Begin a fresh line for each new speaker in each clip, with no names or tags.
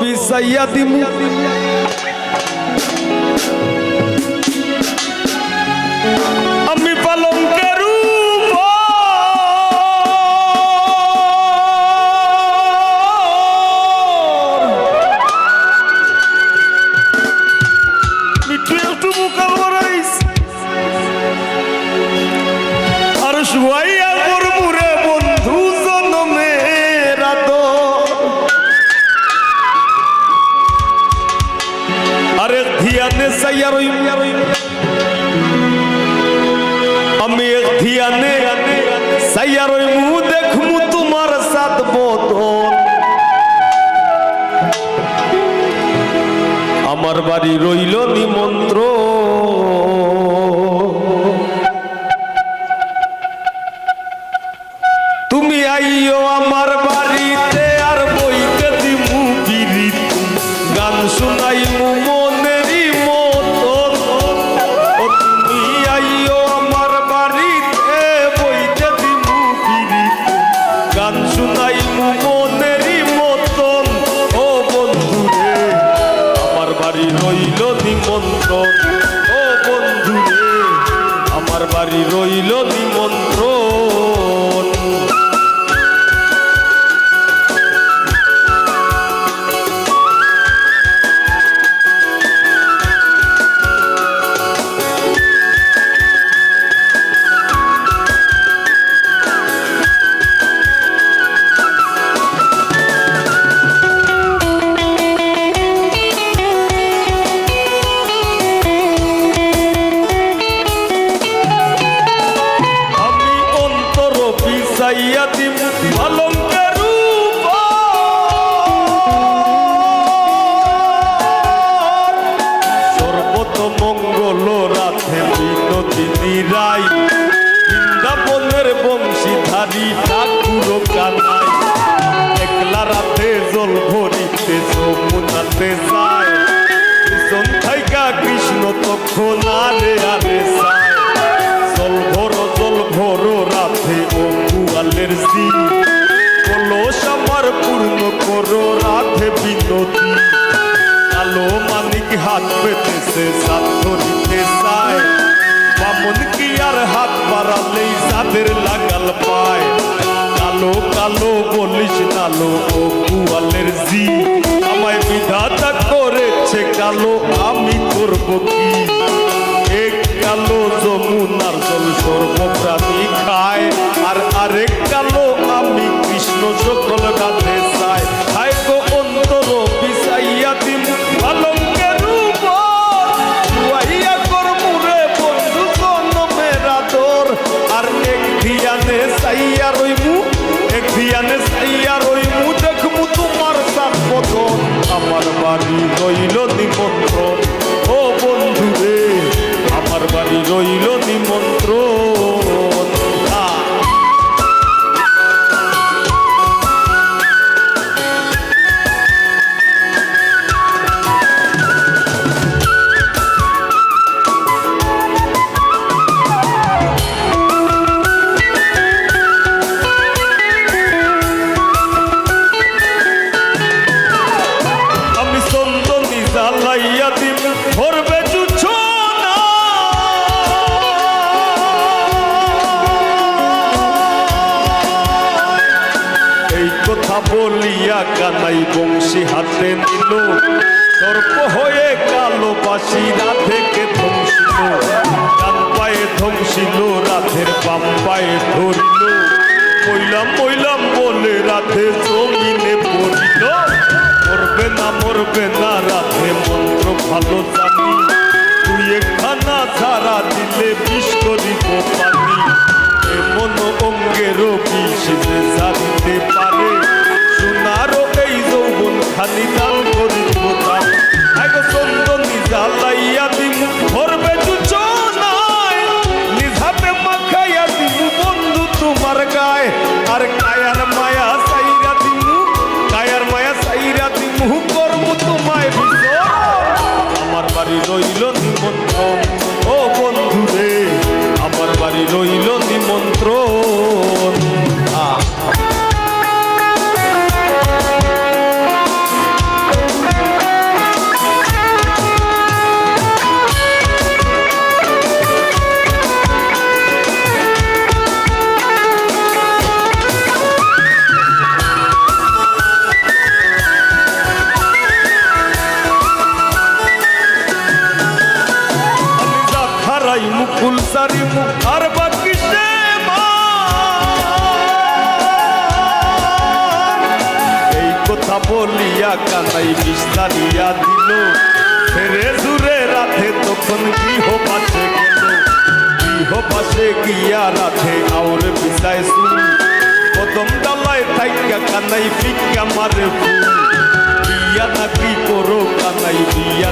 বিসাইয়া দিমু বাড়ি রইল নিমন্ত্র। তুমি আইও আমার বাড়িতে বাড়ি রইল নিমন্ত্রণ পিসাইয়া দিম অলঙ্কার মঙ্গল রাধে বিনোদিনী রাই বৃন্দাবনের বংশীধারী ঠাকুর কানাই। একলা রাতে জল ভরিতে যমুনাতে যায়। কৃষ্ণ তখন আরে আরে হাত পেতেছে সাত ধরিতে চায় বামন কি আর হাত বাড়ালেই সাদের লাগাল পায়। কালো কালো বলিস নালো ও কুয়ালের জি আমায় বিধাতা করেছে কালো, আমি করব কি? এক কালো যমুনার জল সর্বপ্রাণী খায়, আর আরেক কালো আমি কৃষ্ণ সকল গাধে চাই। বলিয়া কানাই বংশী হাতে নিল সর্প হয়ে কালো বাসি রাধেকে ধ্বংসিল ডান পায়ে ধ্বংসিল রাধের বাম পায়ে ধরিল। মইলাম মইলাম বলে রাধে জমিনে পড়িল। মরবে না মরবে না, রাধে মন্ত্র ভালো জানি। তুই একখানা ছাড়া দিলে বিষ রইল নিমন্ত্রণ গুলসারি মুখার বাকি এই কথা বলিয়া কানাই বিস্তারিয়া দিল। ফেরে দূরে রাতে তখন গৃহ পাশে গেল। গৃহ পাশে গিয়া রাতে আউর বিদায় শুনি কদম ডালায় থাইকা কানাই ভিক্ষা মারে ফুল। বিয়া নাকি করো কানাই বিয়া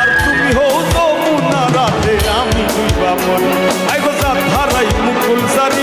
আর তুমি হও মুনা রাতে আমি দুইবা মরি আই গোসা ধারাই মুকুল সারি